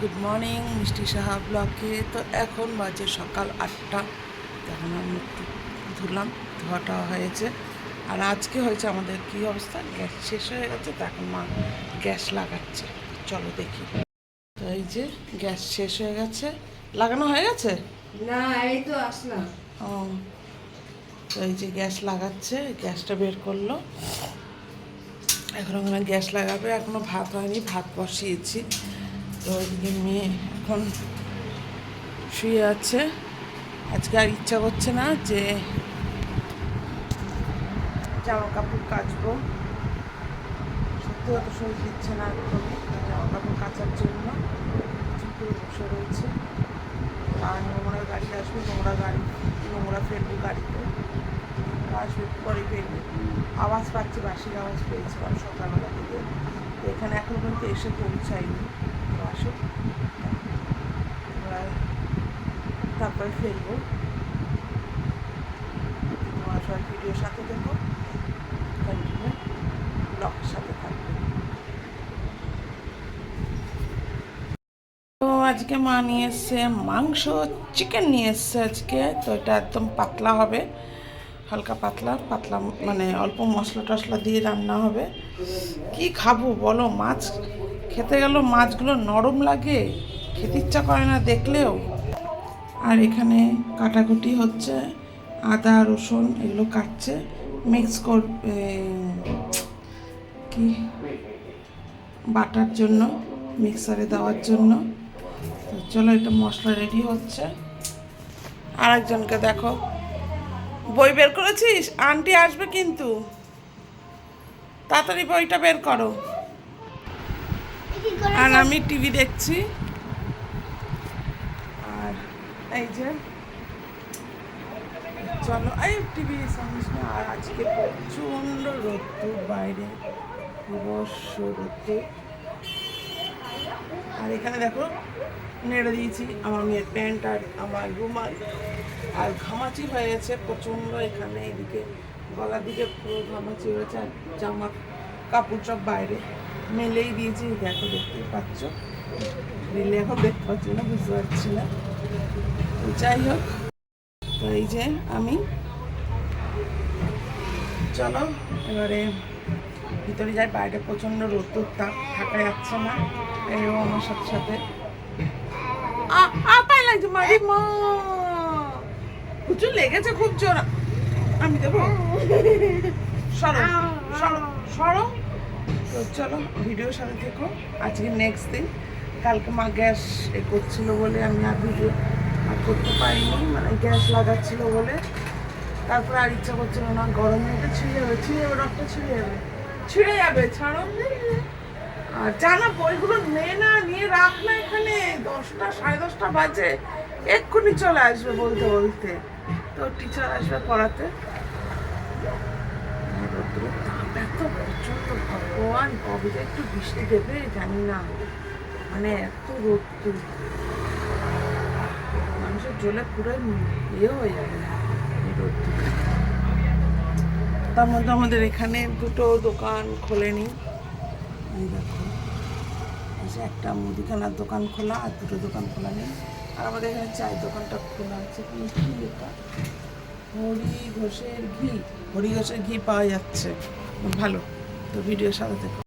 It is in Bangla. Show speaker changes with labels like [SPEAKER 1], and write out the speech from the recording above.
[SPEAKER 1] গুড মর্নিং মিষ্টি সাহা ব্লকে। তো এখন বাজে সকাল আটটা। তখন আমি একটু ধুলাম ধোয়াটা হয়েছে। আর আজকে হয়েছে আমাদের কী অবস্থা? গ্যাস শেষ হয়ে গেছে তো এখন মা গ্যাস লাগাচ্ছে। চলো দেখি। তো এই যে গ্যাস শেষ হয়ে গেছে। লাগানো হয়ে গেছে?
[SPEAKER 2] না এই তো আসলাম।
[SPEAKER 1] ও তো এই যে গ্যাস লাগাচ্ছে গ্যাসটা বের করল। এখন ওখানে গ্যাস লাগাবে এখনও ভাত হয়নি ভাত বসিয়েছি। তো ওইদিকে মেয়ে এখন শুয়ে আছে। আজকে আর ইচ্ছা করছে না যে জামা কাপড় কাচবো। সত্যি অত শরীর দিচ্ছে না একদমই জামা কাপড় কাচার জন্য। চুপ করে বসে রয়েছে। আর নোংরা গাড়ি আসবে, নোংরা গাড়ি, নোংরা ফেলবে গাড়িতে। আসবে পরে ফেলবে। আওয়াজ পাচ্ছি, বাসির আওয়াজ পেয়েছিলাম সকালবেলা থেকে। এখানে এখন পর্যন্ত এসে পৌঁছায়নি। এবার তারপরে ফেলব। তোমার ভিডিওর সাথে দেখো। কন্টিনিউ ব্লগের সাথে থাকবে। তো আজকে মা নিয়ে এসছে মাংস চিকেন নিয়ে এসছে আজকে। তো এটা একদম পাতলা হবে। হালকা পাতলা পাতলা মানে অল্প মশলা টশলা দিয়ে রান্না হবে। কি খাব বলো? মাছ খেতে গেল, মাছগুলো নরম লাগে, খেতে ইচ্ছা করে না দেখলেও। আর এখানে কাটাকুটি হচ্ছে, আদা, রসুন এগুলো কাটছে মিক্স কর কি? বাটার জন্য মিক্সারে দেওয়ার জন্য। চলো এটা মশলা রেডি হচ্ছে। আর একজনকে দেখো। বই বের করেছিস? আন্টি আসবে কিন্তু। তাড়াতাড়ি বইটা বের করো। আর আমি টিভি দেখছি। আর এই যে, চলো, এই টিভি শুনিস না আর আজকে প্রচণ্ড রোদ্দুর বাইরে। অবশ্য রোদ্দুর আর এখানে দেখো, নেড়ে দিয়েছি আমার মেয়ের প্যান্ট আর আমার রুমাল। আর ঘামাচি হয়ে গেছে প্রচণ্ড এখানে, এদিকে গলার দিকে পুরো ঘামাচি হয়েছে আর জামা কাপড় সব বাইরে মেলেই দিয়েছি দেখো দেখতেই পাচ্ছ। রিলে এখন দেখতে পাচ্ছি না, বুঝতে পারছি না। যাই হোক, তো এই যে আমি, চলো এবারে ভিতরে যাই, বাইরে প্রচণ্ড রোদ্দুর তাপ থাকা যাচ্ছে না, এও আমার সাথে সাথে। আ মারি মা প্রচুর লেগেছে, খুব জোর। আমি দেবো? সরো সরো সরো। তো চলো, ভিডিওর সাথে থেকো। আজকে নেক্সট দিন। কালকে মা গ্যাস এ করছিল বলে আমি আর ভিডিও আর করতে পারিনি। মানে গ্যাস লাগাচ্ছিল বলে। তারপর আর ইচ্ছা করছিল না। গরমে এটা ছিঁড়ে যাবে ছিঁড়ে যাবে, রক্ত ছিঁড়ে যাবে। ছিঁড়ে যাবে, ছাড়ো। আর জানা বইগুলো নে না, নিয়ে রাখ না এখানে। দশটা, সাড়ে দশটা বাজে। এক্ষুনি চলে আসবে বলতে বলতে। তো টিচার আসবে পড়াতে। এত প্রচণ্ড ভগবান কবে একটু বৃষ্টি দেবে জানি না। মানে এত রোদ্দুর মানুষের জলে পুরো ইয়ে হয়ে যাবে। তার মধ্যে আমাদের এখানে দুটো দোকান খোলেনি। দেখো একটা মুদিখানার দোকান খোলা আর দুটো দোকান খোলা নেই। আর আমাদের এখানে চায়ের দোকানটা খোলা আছে। কি এটা? হরি ঘোষের ঘি। হরি ঘোষের ঘি পাওয়া যাচ্ছে। ভালো। তো ভিডিও সাথে